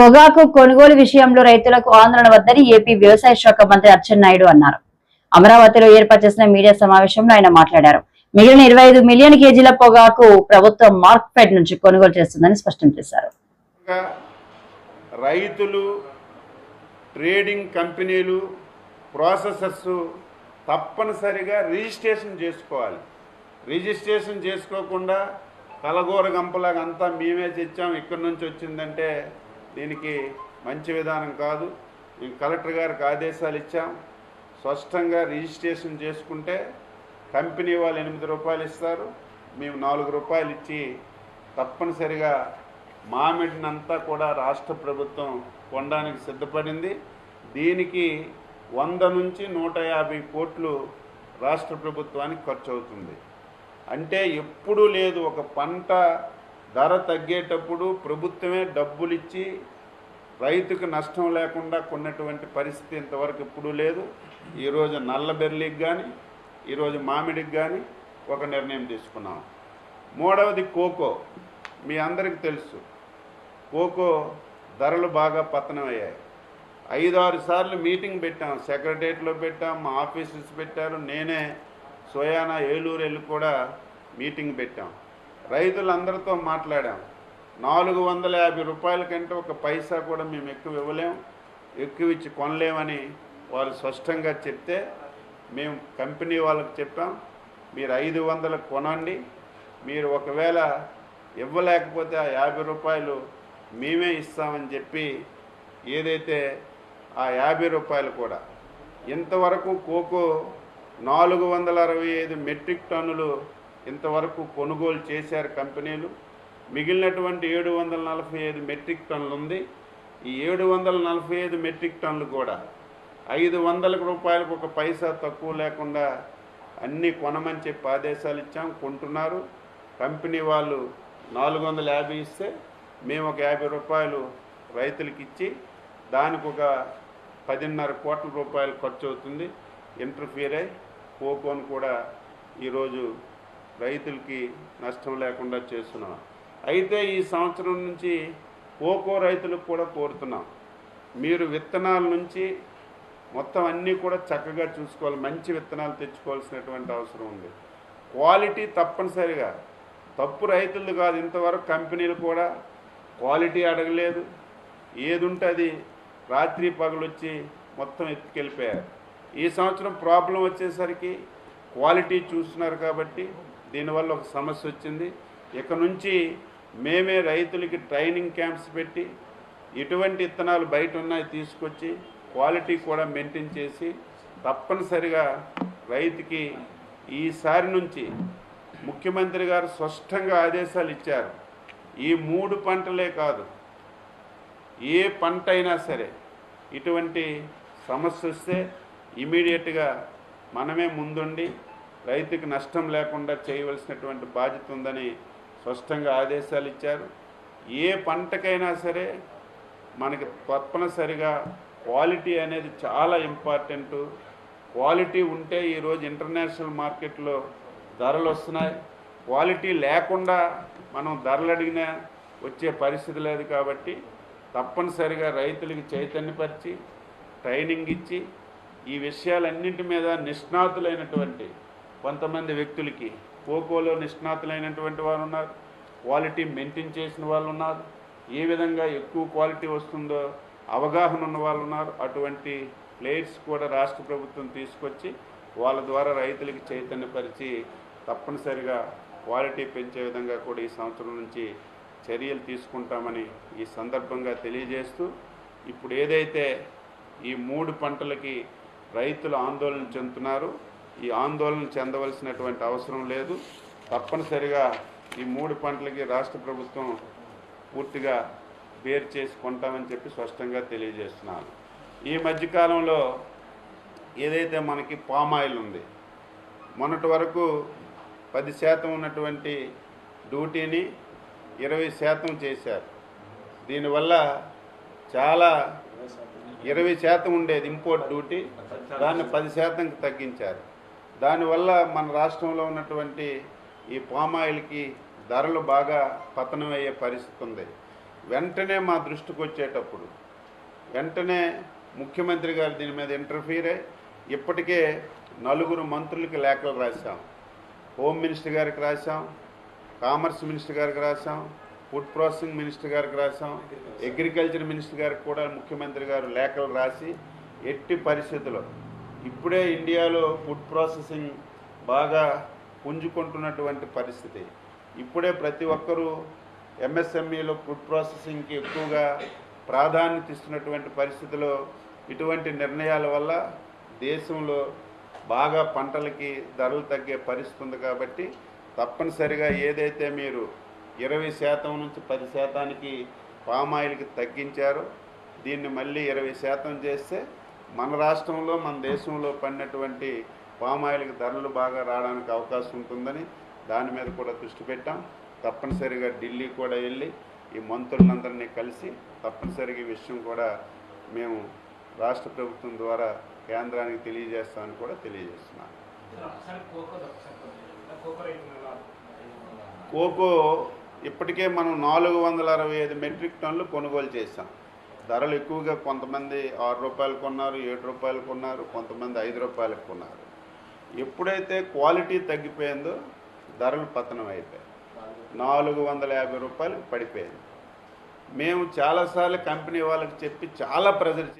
పొగాకు కొనుగోలు విషయంలో రైతులకు ఆందోళన వద్దని ఏపీ వ్యవసాయ శాఖ మంత్రి అచ్చెన్నాయుడు అన్నారు. అమరావతిలో ఏర్పాటు చేసిన మీడియా సమావేశంలో ఆయన మాట్లాడారు. మిగిలిన ఇరవై ఐదు మిలియన్ కేజీల పొగాకు ప్రభుత్వం మార్క్ఫెడ్ నుంచి కొనుగోలు చేస్తుందని స్పష్టం చేశారు. రైతులు ట్రేడింగ్ కంపెనీలు ప్రాసెసర్స్ తప్పనిసరిగా రిజిస్ట్రేషన్ చేసుకోవాలి. రిజిస్ట్రేషన్ చేసుకోకుండా కలగూర గంపలాగా అంతా మేమే తెచ్చాం. ఇక్కడి నుంచి వచ్చిందంటే దీనికి మంచి విధానం కాదు. మేము కలెక్టర్ గారికి ఆదేశాలు ఇచ్చాం. స్పష్టంగా రిజిస్ట్రేషన్ చేసుకుంటే కంపెనీ వాళ్ళు ఎనిమిది రూపాయలు ఇస్తారు. మేము నాలుగు రూపాయలు ఇచ్చి తప్పనిసరిగా మామిడినంతా కూడా రాష్ట్ర ప్రభుత్వం కొనడానికి సిద్ధపడింది. దీనికి వంద నుంచి నూట యాభై కోట్లు రాష్ట్ర ప్రభుత్వానికి ఖర్చు అవుతుంది అంటే ఎప్పుడూ లేదు ఒక పంట ధర తగ్గేటప్పుడు ప్రభుత్వమే డబ్బులిచ్చి రైతుకు నష్టం లేకుండా కొన్నటువంటి పరిస్థితి ఇంతవరకు ఎప్పుడూ లేదు. ఈరోజు నల్ల బెర్లికి కానీ ఈరోజు మామిడికి కానీ ఒక నిర్ణయం తీసుకున్నాం. మూడవది కోకో. మీ అందరికీ తెలుసు. కోకో ధరలు బాగా పతనమయ్యాయి. ఐదు ఆరు సార్లు మీటింగ్ పెట్టాం. సెక్రటరియట్లో పెట్టాం మా ఆఫీసర్స్ పెట్టారు. నేనే సోయానా ఏలూరు వెళ్ళి కూడా మీటింగ్ పెట్టాం. రైతులందరితో మాట్లాడాం. నాలుగు వందల యాభై రూపాయల కంటే ఒక పైసా కూడా మేము ఎక్కువ ఇవ్వలేం ఎక్కువ ఇచ్చి కొనలేమని వాళ్ళు స్పష్టంగా చెప్తే మేము కంపెనీ వాళ్ళకి చెప్పాం మీరు ఐదు వందలకు కొనండి మీరు ఒకవేళ ఇవ్వలేకపోతే ఆ యాభై రూపాయలు మేమే ఇస్తామని చెప్పి ఏదైతే ఆ యాభై రూపాయలు కూడా. ఇంతవరకు కోకో నాలుగు వందల అరవై ఐదు మెట్రిక్ టన్నులు ఇంతవరకు కొనుగోలు చేశారు కంపెనీలు. మిగిలినటువంటి ఏడు వందల నలభై ఐదు మెట్రిక్ టన్నులు ఉంది. ఈ ఏడు వందల నలభై ఐదు మెట్రిక్ టన్నులు కూడా ఐదు వందల రూపాయలకు ఒక పైసా తక్కువ లేకుండా అన్నీ కొనమని చెప్పి ఆదేశాలు ఇచ్చాం కొంటున్నారు. కంపెనీ వాళ్ళు నాలుగు వందల యాభై ఇస్తే మేము ఒక యాభై రూపాయలు రైతులకి ఇచ్చి దానికి ఒక పదిన్నర కోట్ల రూపాయలు ఖర్చు అవుతుంది. ఇంటర్ఫీర్ అయి కోకోను కూడా ఈరోజు రైతులకి నష్టం లేకుండా చేస్తున్నాం. అయితే ఈ సంవత్సరం నుంచి ఓకో రైతులకు కూడా కోరుతున్నాం. మీరు విత్తనాల నుంచి మొత్తం అన్నీ కూడా చక్కగా చూసుకోవాలి. మంచి విత్తనాలు తెచ్చుకోవాల్సినటువంటి అవసరం ఉంది. క్వాలిటీ తప్పనిసరిగా. తప్పు రైతులు కాదు. ఇంతవరకు కంపెనీలు కూడా క్వాలిటీ అడగలేదు. ఏది ఉంటే అది రాత్రి పగలొచ్చి మొత్తం ఎత్తుకెళ్ళిపోయారు. ఈ సంవత్సరం ప్రాబ్లం వచ్చేసరికి క్వాలిటీ చూస్తున్నారు కాబట్టి దీనివల్ల ఒక సమస్య వచ్చింది. ఇక నుంచి మేమే రైతులకి ట్రైనింగ్ క్యాంప్స్ పెట్టి ఎటువంటి విత్తనాలు బయట ఉన్నాయి తీసుకొచ్చి క్వాలిటీ కూడా మెయింటైన్ చేసి తప్పనిసరిగా రైతుకి ఈసారి నుంచి ముఖ్యమంత్రి గారు స్పష్టంగా ఆదేశాలు ఇచ్చారు. ఈ మూడు పంటలే కాదు ఏ పంట అయినా సరే ఇటువంటి సమస్య వస్తే ఇమీడియట్గా మనమే ముందుండి రైతుకి నష్టం లేకుండా చేయవలసినటువంటి బాధ్యత ఉందని స్పష్టంగా ఆదేశాలు ఇచ్చారు. ఏ పంటకైనా సరే మనకి తప్పనిసరిగా క్వాలిటీ అనేది చాలా ఇంపార్టెంట్. క్వాలిటీ ఉంటే ఈరోజు ఇంటర్నేషనల్ మార్కెట్లో ధరలు వస్తున్నాయి. క్వాలిటీ లేకుండా మనం ధరలు అడిగినా వచ్చే పరిస్థితి లేదు కాబట్టి తప్పనిసరిగా రైతులకి చైతన్యపరిచి ట్రైనింగ్ ఇచ్చి ఈ విషయాలన్నింటి మీద నిష్ణాతులైనటువంటి కొంతమంది వ్యక్తులకి కోకోలో నిష్ణాతులైనటువంటి వారు ఉన్నారు క్వాలిటీ మెయింటైన్ చేసిన వాళ్ళు ఉన్నారు ఏ విధంగా ఎక్కువ క్వాలిటీ వస్తుందో అవగాహన ఉన్న వాళ్ళు ఉన్నారు అటువంటి ప్లేయర్స్ కూడా రాష్ట్ర ప్రభుత్వం తీసుకొచ్చి వాళ్ళ ద్వారా రైతులకి చైతన్యపరిచి తప్పనిసరిగా క్వాలిటీ పెంచే విధంగా కూడా ఈ సంవత్సరం నుంచి చర్యలు తీసుకుంటామని ఈ సందర్భంగా తెలియజేస్తూ ఇప్పుడు ఏదైతే ఈ మూడు పంటలకి రైతులు ఆందోళన చెందుతున్నారు ఈ ఆందోళన చెందవలసినటువంటి అవసరం లేదు. తప్పనిసరిగా ఈ మూడు పంటలకి రాష్ట్ర ప్రభుత్వం పూర్తిగా బేర్ చేసి కొంటామని చెప్పి స్పష్టంగా తెలియజేస్తున్నాను. ఈ మధ్యకాలంలో ఏదైతే మనకి పామాయిల్ ఉంది మొన్నటి వరకు పది శాతం ఉన్నటువంటి డ్యూటీని ఇరవై శాతం చేశారు. దీనివల్ల చాలా ఇరవై శాతం ఉండేది ఇంపోర్ట్ డ్యూటీ దాన్ని పది శాతంకి తగ్గించారు. దానివల్ల మన రాష్ట్రంలో ఉన్నటువంటి ఈ పామాయిల్కి ధరలు బాగా పతనం అయ్యే పరిస్థితి ఉంది. వెంటనే మా దృష్టికి వచ్చేటప్పుడు వెంటనే ముఖ్యమంత్రి గారు దీని మీద ఇంటర్ఫీర్. అయ్యి ఇప్పటికే నలుగురు మంత్రులకి లేఖలు రాశాం. హోమ్ మినిస్టర్ గారికి రాశాం కామర్స్ మినిస్టర్ గారికి రాశాం ఫుడ్ ప్రాసెసింగ్ మినిస్టర్ గారికి రాశాం అగ్రికల్చర్ మినిస్టర్ గారికి కూడా ముఖ్యమంత్రి గారు లేఖలు రాసి ఎట్టి పరిస్థితుల్లో ఇప్పుడే ఇండియాలో ఫుడ్ ప్రాసెసింగ్ బాగా పుంజుకుంటున్నటువంటి పరిస్థితి. ఇప్పుడే ప్రతి ఒక్కరూ ఎంఎస్ఎంఈలో ఫుడ్ ప్రాసెసింగ్కి ఎక్కువగా ప్రాధాన్యత ఇస్తున్నటువంటి పరిస్థితిలో ఇటువంటి నిర్ణయాల వల్ల దేశంలో బాగా పంటలకి ధరలు తగ్గే పరిస్థితి ఉంది కాబట్టి తప్పనిసరిగా ఏదైతే మీరు ఇరవై శాతం నుంచి పది శాతానికి పామాయిల్కి తగ్గించారో దీన్ని మళ్ళీ ఇరవై శాతం చేస్తే మన రాష్ట్రంలో మన దేశంలో పడినటువంటి పామాయిల్కి ధరలు బాగా రావడానికి అవకాశం ఉంటుందని దాని మీద కూడా దృష్టి పెట్టాం. తప్పనిసరిగా ఢిల్లీ కూడా వెళ్ళి ఈ మంత్రులందరినీ కలిసి తప్పనిసరిగా ఈ విషయం కూడా మేము రాష్ట్ర ప్రభుత్వం ద్వారా కేంద్రానికి తెలియజేస్తామని కూడా తెలియజేస్తున్నాను కోకో ఇప్పటికే మనం నాలుగు వందల అరవై ఐదు మెట్రిక్ టన్నులు కొనుగోలు చేశాం. ధరలు ఎక్కువగా కొంతమంది ఆరు రూపాయలు కొన్నారు ఏడు రూపాయలు కొన్నారు కొంతమంది ఐదు రూపాయలకు కొన్నారు. ఎప్పుడైతే క్వాలిటీ తగ్గిపోయిందో ధరలు పతనం అయిపోయాయి. నాలుగు వందల యాభై రూపాయలు పడిపోయింది. మేము చాలాసార్లు కంపెనీ వాళ్ళకి చెప్పి చాలా ప్రెజర్